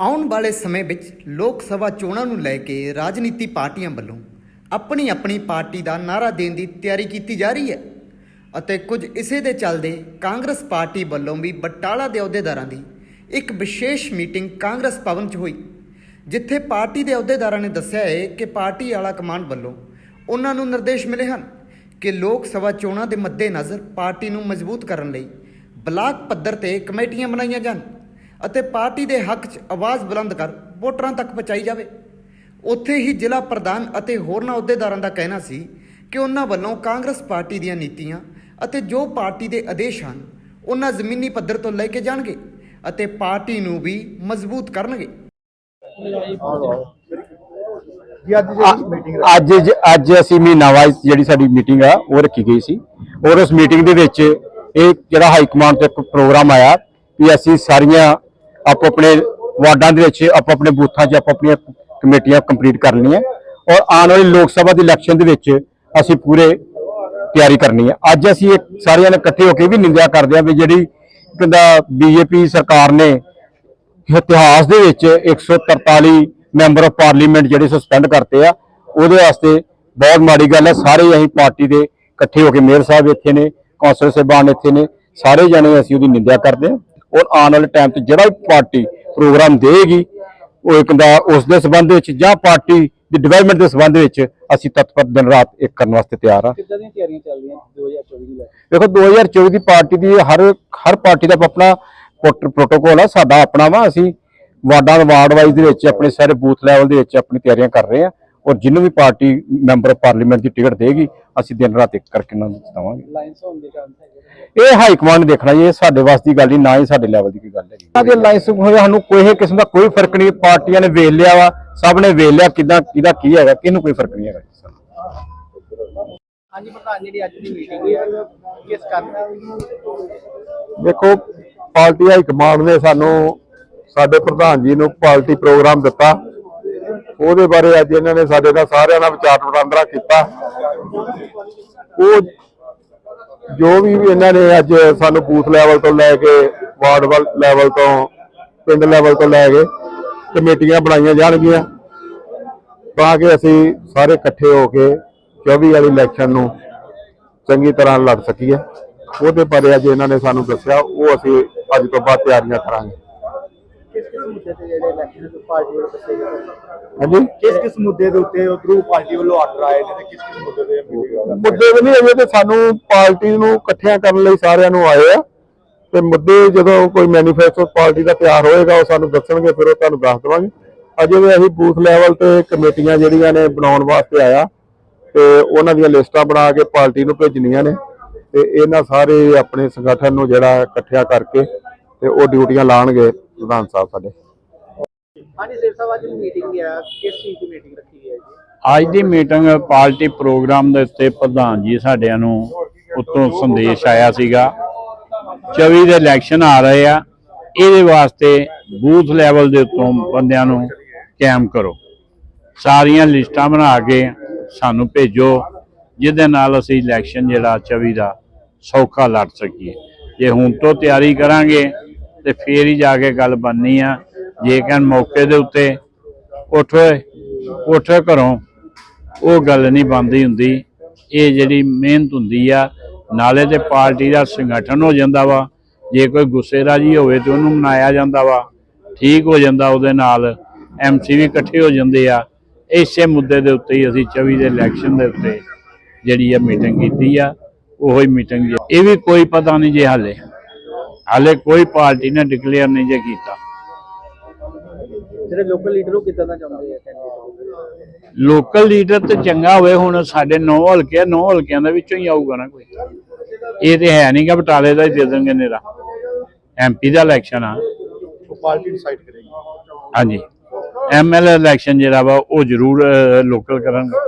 ਆਉਣ ਵਾਲੇ ਸਮੇਂ ਵਿੱਚ ਲੋਕ ਸਭਾ ਚੋਣਾਂ ਨੂੰ ਲੈ ਕੇ ਰਾਜਨੀਤੀ ਪਾਰਟੀਆਂ ਵੱਲੋਂ ਆਪਣੀ ਆਪਣੀ ਪਾਰਟੀ ਦਾ ਨਾਰਾ ਦੇਣ ਦੀ ਤਿਆਰੀ ਕੀਤੀ ਜਾ ਰਹੀ ਹੈ ਅਤੇ ਕੁਝ ਇਸੇ ਦੇ ਚੱਲਦੇ ਕਾਂਗਰਸ ਪਾਰਟੀ ਵੱਲੋਂ ਵੀ ਬਟਾਲਾ ਦੇ ਅਹੁਦੇਦਾਰਾਂ ਦੀ ਇੱਕ ਵਿਸ਼ੇਸ਼ ਮੀਟਿੰਗ ਕਾਂਗਰਸ ਭਵਨ 'ਚ ਹੋਈ, ਜਿੱਥੇ ਪਾਰਟੀ ਦੇ ਅਹੁਦੇਦਾਰਾਂ ਨੇ ਦੱਸਿਆ ਹੈ ਕਿ ਪਾਰਟੀ ਆਲਾ ਕਮਾਂਡ ਵੱਲੋਂ ਉਹਨਾਂ ਨੂੰ ਨਿਰਦੇਸ਼ ਮਿਲੇ ਹਨ ਕਿ ਲੋਕ ਸਭਾ ਚੋਣਾਂ ਦੇ ਮੱਦੇਨਜ਼ਰ ਪਾਰਟੀ ਨੂੰ ਮਜ਼ਬੂਤ ਕਰਨ ਲਈ ਬਲਾਕ ਪੱਧਰ ਤੇ ਕਮੇਟੀਆਂ ਬਣਾਈਆਂ ਜਾਣ। ਅਤੇ ਪਾਰਟੀ ਦੇ ਹੱਕ 'ਚ ਆਵਾਜ਼ ਬੁਲੰਦ ਕਰ ਵੋਟਰਾਂ ਤੱਕ ਪਹੁੰਚਾਈ ਜਾਵੇ। ਉੱਥੇ ਹੀ ਜ਼ਿਲ੍ਹਾ ਪ੍ਰਧਾਨ ਅਤੇ ਹੋਰਨਾਂ ਅਹੁਦੇਦਾਰਾਂ ਦਾ ਕਹਿਣਾ ਸੀ ਕਿ ਉਹਨਾਂ ਵੱਲੋਂ ਕਾਂਗਰਸ ਪਾਰਟੀ ਦੀਆਂ ਨੀਤੀਆਂ ਅਤੇ ਜੋ ਪਾਰਟੀ ਦੇ ਆਦੇਸ਼ ਹਨ ਉਹਨਾਂ ਜ਼ਮੀਨੀ ਪੱਧਰ ਤੋਂ ਲੈ ਕੇ ਜਾਣਗੇ ਅਤੇ ਪਾਰਟੀ ਨੂੰ ਵੀ ਮਜ਼ਬੂਤ ਕਰਨਗੇ। ਜੀ ਅੱਜ ਜਿਹੜੀ ਮੀਟਿੰਗ ਅੱਜ ਜ- ਅੱਜ ਅਸੀਂ ਮਹੀਨਾਵਾਰ ਜਿਹੜੀ ਸਾਡੀ ਮੀਟਿੰਗ ਆ ਉਹ ਰੱਖੀ ਗਈ ਸੀ। ਔਰ ਉਸ ਮੀਟਿੰਗ ਦੇ ਵਿੱਚ ਇਹ ਜਿਹੜਾ ਹਾਈ ਕਮਾਂਡ ਤੋਂ ਇੱਕ ਪ੍ਰੋਗਰਾਮ ਆਇਆ ਵੀ ਅਸੀਂ ਸਾਰੀਆਂ ਆਪੋ ਆਪਣੇ ਵਾਰਡਾਂ ਦੇ ਵਿੱਚ, ਆਪੋ ਆਪਣੇ ਬੂਥਾਂ 'ਚ, ਆਪੋ ਆਪਣੀਆਂ ਕਮੇਟੀਆਂ ਕੰਪਲੀਟ ਕਰਨੀਆਂ ਔਰ ਆਉਣ ਵਾਲੀ ਲੋਕ ਸਭਾ ਦੀ ਇਲੈਕਸ਼ਨ ਦੇ ਵਿੱਚ ਅਸੀਂ ਪੂਰੇ ਤਿਆਰੀ ਕਰਨੀ ਹੈ ਅੱਜ ਅਸੀਂ ਇਹ ਸਾਰਿਆਂ ਨੇ ਇਕੱਠੇ ਹੋ ਕੇ ਵੀ ਨਿੰਦਿਆ ਕਰਦੇ ਹਾਂ ਵੀ ਜਿਹੜੀ ਕਹਿੰਦਾ ਬੀਜੇਪੀ ਸਰਕਾਰ ਨੇ ਇਤਿਹਾਸ ਦੇ ਵਿੱਚ 143 ਮੈਂਬਰ ਆਫ ਪਾਰਲੀਮੈਂਟ ਜਿਹੜੇ ਸਸਪੈਂਡ ਕਰਤੇ ਆ, ਉਹਦੇ ਵਾਸਤੇ ਬਹੁਤ ਮਾੜੀ ਗੱਲ ਹੈ ਸਾਰੇ ਅਸੀਂ ਪਾਰਟੀ ਦੇ ਇਕੱਠੇ ਹੋ ਕੇ ਮੇਅਰ ਸਾਹਿਬ ਇੱਥੇ ਨੇ ਕੌਂਸਲ ਸਾਹਿਬਾਨ ਇੱਥੇ ਨੇ, ਸਾਰੇ ਜਣੇ ਅਸੀਂ ਉਹਦੀ ਨਿੰਦਿਆ ਕਰਦੇ ਹਾਂ ਔਰ ਆਉਣ ਵਾਲੇ ਟਾਈਮ ਤੇ ਜਿਹੜਾ ਵੀ ਪਾਰਟੀ ਪ੍ਰੋਗਰਾਮ ਦੇਗੀ ਉਹ ਇੱਕ ਦਾ ਉਸ ਦੇ ਸੰਬੰਧ ਵਿੱਚ ਜਾਂ ਪਾਰਟੀ ਦੀ ਡਿਵੈਲਪਮੈਂਟ ਦੇ ਸੰਬੰਧ ਵਿੱਚ ਅਸੀਂ ਤਤਪਰ ਦਿਨ ਰਾਤ ਇੱਕ ਕਰਨ ਵਾਸਤੇ ਤਿਆਰ ਆ ਕਿੱਦਾਂ ਦੀਆਂ ਤਿਆਰੀਆਂ ਚੱਲ ਰਹੀਆਂ 2024 ਨੂੰ ਲੈ ਕੇ? ਦੇਖੋ 2024 ਦੀ ਪਾਰਟੀ ਦੀ ਹਰ ਹਰ ਪਾਰਟੀ ਦਾ ਆਪਣਾ ਪ੍ਰੋਟੋਕੋਲ ਆ ਸਾਡਾ ਆਪਣਾ ਵਾ। ਅਸੀਂ ਵਾਰਡਾਂ ਵਾਰਡ ਵਾਈਜ਼ ਦੇ ਵਿੱਚ ਆਪਣੇ ਸਾਰੇ ਬੂਥ ਲੈਵਲ ਦੇ ਵਿੱਚ ਆਪਣੀ ਤਿਆਰੀਆਂ ਕਰ ਰਹੇ ਆ ਔਰ ਜਿਹਨੂੰ ਵੀ ਪਾਰਟੀ ਮੈਂਬਰ ਪਾਰਲੀਮੈਂਟ ਦੀ ਟਿਕਟ ਦੇਗੀ ਅਸੀਂ ਦਿਨ ਰਾਤ ਇੱਕ ਕਰਕੇ ਉਹਨਾਂ ਨੂੰ ਜਿਤਾਵਾਂਗੇ ਲਾਈਨਸ ਹੋਣ ਦੇ ਚਾਂਸ ਹੈਗੇ ਇਹ ਹਾਈ ਕਮਾਂਡ ਨੇ ਦੇਖਣਾ ਜੀ ਇਹ ਸਾਡੇ ਵਾਸ ਦੀ ਗੱਲ ਨਹੀਂ ਨਾ ਹੀ ਸਾਡੇ ਲੈਵਲ ਦੀ ਕੋਈ ਗੱਲ ਹੈਗੀ। ਇਹਨਾਂ ਦੇ ਹੋਇਆ ਸਾਨੂੰ ਕੋਈ ਕਿਸਮ ਦਾ ਕੋਈ ਫ਼ਰਕ ਨਹੀਂ ਪਾਰਟੀਆਂ ਨੇ ਵੇਖ ਲਿਆ ਵਾ ਸਭ ਨੇ ਵੇਖ ਲਿਆ ਕਿਦਾਂ ਕਿਹਦਾ ਕੀ ਹੈਗਾ ਕਿਹਨੂੰ ਕੋਈ ਫ਼ਰਕ ਨਹੀਂ ਹੈਗਾ ਹਾਂਜੀ ਪ੍ਰਧਾਨ ਜਿਹੜੀ ਅੱਜ ਦੀ ਮੀਟਿੰਗ ਹੈ ਕਿਸ ਕਾਰਨ ਦੇਖੋ ਪਾਰਟੀ ਹਾਈ ਕਮਾਂਡ ਨੇ ਸਾਨੂੰ ਸਾਡੇ ਪ੍ਰਧਾਨ ਜੀ ਨੂੰ ਪਾਰਟੀ ਪ੍ਰੋਗਰਾਮ ਦਿੱਤਾ। ਉਹਦੇ ਬਾਰੇ ਅੱਜ ਇਹਨਾਂ ਨੇ ਸਾਡੇ ਨਾਲ ਸਾਰਿਆਂ ਨਾਲ ਵਿਚਾਰ ਵਟਾਂਦਰਾ ਕੀਤਾ। ਉਹ ਜੋ ਵੀ ਇਹਨਾਂ ਨੇ ਅੱਜ ਸਾਨੂੰ ਬੂਥ ਲੈਵਲ ਤੋਂ ਲੈ ਕੇ ਵਾਰਡ ਲੈਵਲ ਤੋਂ, ਪਿੰਡ ਲੈਵਲ ਤੋਂ ਲੈ ਕੇ ਕਮੇਟੀਆਂ ਬਣਾਈਆਂ ਜਾਣਗੀਆਂ। ਤਾਂ ਕਿ ਅਸੀਂ ਸਾਰੇ ਇਕੱਠੇ ਹੋ ਕੇ 24 ਵਾਲੀ ਇਲੈਕਸ਼ਨ ਨੂੰ ਚੰਗੀ ਤਰ੍ਹਾਂ ਲੜ ਸਕੀਏ। ਉਹਦੇ ਬਾਰੇ ਅੱਜ ਇਹਨਾਂ ਨੇ ਸਾਨੂੰ ਦੱਸਿਆ। ਉਹ ਅਸੀਂ ਅੱਜ ਤੋਂ ਬਾਅਦ ਤਿਆਰੀਆਂ ਕਰਾਂਗੇ। ਮੁੱਦੇ ਤੇ ਜਿਹੜੇ ਇਲੈਕਸ਼ਨ ਤੋਂ ਪਾਰਟੀ ਵੱਲੋਂ ਦੱਸੇ ਗਏ ਹਾਂਜੀ? ਕਿਸ ਕਿਸ ਮੁੱਦੇ ਦੇ ਉੱਤੇ ਉਧਰੋਂ ਪਾਰਟੀ ਵੱਲੋਂ ਆਰਡਰ ਆਏ ਨੇ ਤੇ ਕਿਸ ਕਿਸ ਮੁੱਦੇ ਤੇ ਮੀਟਿੰਗ ਮੁੱਦੇ ਵੀ ਨਹੀਂ ਅਜੇ ਤੇ ਸਾਨੂੰ ਪਾਰਟੀ ਨੂੰ ਇਕੱਠਿਆਂ ਕਰਨ ਲਈ ਸਾਰਿਆਂ ਨੂੰ ਆਏ ਆ। ਤੇ ਮੁੱਦੇ ਜਦੋਂ ਕੋਈ ਮੈਨੀਫੈਸਟੋ ਪਾਰਟੀ ਦਾ ਤਿਆਰ ਹੋਏਗਾ ਉਹ ਸਾਨੂੰ ਦੱਸਣਗੇ ਫਿਰ ਉਹ ਤੁਹਾਨੂੰ ਦੱਸ ਦੇਵਾਂਗੇ। ਅਜੇ ਵੀ ਅਸੀਂ ਬੂਥ ਲੈਵਲ ਤੇ ਕਮੇਟੀਆਂ ਜਿਹੜੀਆਂ ਨੇ ਬਣਾਉਣ ਵਾਸਤੇ ਆਇਆ। ਤੇ ਉਹਨਾਂ ਦੀਆਂ ਲਿਸਟਾਂ ਬਣਾ ਕੇ ਪਾਰਟੀ ਨੂੰ ਭੇਜਣੀਆਂ ਨੇ। ਤੇ ਇਹਨਾਂ ਸਾਰੇ ਆਪਣੇ ਸੰਗਠਨ ਨੂੰ ਜਿਹੜਾ ਇਕੱਠਿਆ ਕਰਕੇ ਤੇ ਉਹ ਡਿਊਟੀਆਂ ਲਾਣਗੇ। ਪ੍ਰਧਾਨ ਸਾਹਿਬ ਸਾਡੇ। ਹਾਂਜੀ ਸਿਰ ਸਾਹਿਬ ਅੱਜ ਮੀਟਿੰਗ ਹੈ ਕਿਸ ਚੀਜ਼ ਦੀ ਮੀਟਿੰਗ ਰੱਖੀ ਗਈ ਹੈ ਜੀ? ਅੱਜ ਦੀ ਮੀਟਿੰਗ ਪਾਰਟੀ ਪ੍ਰੋਗਰਾਮ ਦੇ ਉੱਤੇ ਪ੍ਰਧਾਨ ਜੀ ਸਾਡਿਆਂ ਨੂੰ ਉੱਤੋਂ ਸੰਦੇਸ਼ ਆਇਆ ਸੀਗਾ। 24 ਦੇ ਇਲੈਕਸ਼ਨ ਆ ਰਹੇ ਆ। ਇਹਦੇ ਵਾਸਤੇ ਬੂਥ ਲੈਵਲ ਦੇ ਉੱਤੋਂ ਬੰਦਿਆਂ ਨੂੰ ਕਾਇਮ ਕਰੋ। ਸਾਰੀਆਂ ਲਿਸਟਾਂ ਬਣਾ ਕੇ ਸਾਨੂੰ ਭੇਜੋ ਜਿਹਦੇ ਨਾਲ ਅਸੀਂ ਇਲੈਕਸ਼ਨ ਜਿਹੜਾ 24 ਦਾ ਸੌਖਾ ਲੜ ਸਕੀਏ। ਜੇ ਹੁਣ ਤੋਂ ਤਿਆਰੀ ਕਰਾਂਗੇ ਤੇ ਫੇਰ ਹੀ ਜਾ ਕੇ ਗੱਲ ਬਣਨੀ ਆ। ਜੇ ਕਹਿਣ ਮੌਕੇ ਦੇ ਉੱਤੇ ਉੱਠ ਉੱਠ ਘਰੋਂ, ਉਹ ਗੱਲ ਨਹੀਂ ਬੰਦੀ ਹੁੰਦੀ। ਇਹ ਜਿਹੜੀ ਮਿਹਨਤ ਹੁੰਦੀ ਆ, ਨਾਲੇ ਤੇ ਪਾਰਟੀ ਦਾ ਸੰਗਠਨ ਹੋ ਜਾਂਦਾ ਵਾ। ਜੇ ਕੋਈ ਗੁੱਸੇ ਰਾਜੀ ਹੋਵੇ ਤੇ ਉਹਨੂੰ ਮਨਾਇਆ ਜਾਂਦਾ ਵਾ। ਠੀਕ ਹੋ ਜਾਂਦਾ ਉਹਦੇ ਨਾਲ ਐਮਸੀ ਵੀ ਇਕੱਠੇ ਹੋ ਜਾਂਦੇ ਆ। ਇਸੇ ਮੁੱਦੇ ਦੇ ਉੱਤੇ ਹੀ ਅਸੀਂ 24 ਦੇ ਇਲੈਕਸ਼ਨ ਦੇ ਉੱਤੇ ਜਿਹੜੀ ਆ ਮੀਟਿੰਗ ਕੀਤੀ ਆ, ਉਹੀ ਮੀਟਿੰਗ ਇਹ ਵੀ ਕੋਈ ਪਤਾ ਨਹੀਂ ਜੇ ਹਾਲੇ। ਹਾਲੇ ਕੋਈ ਪਾਰਟੀ ਨੇ ਡਿਕਲੇਅਰ ਨਹੀਂ ਜੇ ਕੀਤਾ। ਜਿਹੜੇ ਲੋਕਲ ਲੀਡਰ ਉਹ ਕਿੱਦਾਂ ਦਾ ਚਾਹੁੰਦੇ ਆ ਕੈਂਡੀਡੇਟ? ਲੋਕਲ ਲੀਡਰ ਤੇ ਚੰਗਾ ਹੋਵੇ ਹੁਣ ਸਾਡੇ ਨੌ ਹਲਕੇ ਨੌ ਹਲਕਿਆਂ ਦੇ ਵਿੱਚੋਂ ਹੀ ਆਊਗਾ ਨਾ ਕੋਈ। ਇਹ ਤੇ ਹੈ ਨਹੀਂਗਾ ਬਟਾਲੇ ਦਾ ਹੀ ਦੇ ਦੇਣਗੇ ਨੇਰਾ ਐਮਪੀ ਦਾ ਇਲੈਕਸ਼ਨ ਆ। ਉਹ ਪਾਰਟੀ ਡਿਸਾਈਡ ਕਰੇਗੀ। ਹਾਂਜੀ। ਐਮਐਲਏ ਇਲੈਕਸ਼ਨ ਜਿਹੜਾ ਵਾ ਉਹ ਜ਼ਰੂਰ ਲੋਕਲ ਕਰਨਗੇ।